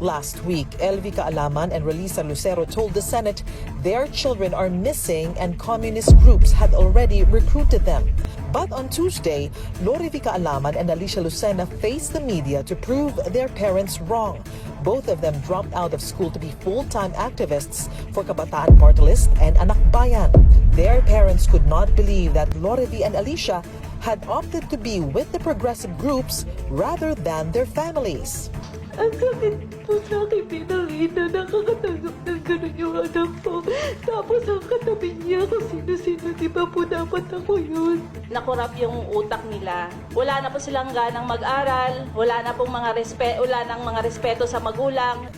Last week, Elvika Alaman and Relisa Lucero told the Senate their children are missing and communist groups had already recruited them. But on Tuesday, Lori Alaman and Alicia Lucena faced the media to prove their parents wrong. Both of them dropped out of school to be full-time activists for Kabataan Party List and Anak Bayan. Their parents could not believe that Lori and Alicia had opted to be with the progressive groups rather than their families. Ang sakit po sa akin bilang ina, nakakatanggap ng gano'n yung anak ko. Tapos ang katabi niya kung sino-sino, di ba po dapat ako yun? nakurap yung utak nila. Wala na po silang ganang mag-aral, wala na pong mga respe wala nang mga respeto sa magulang.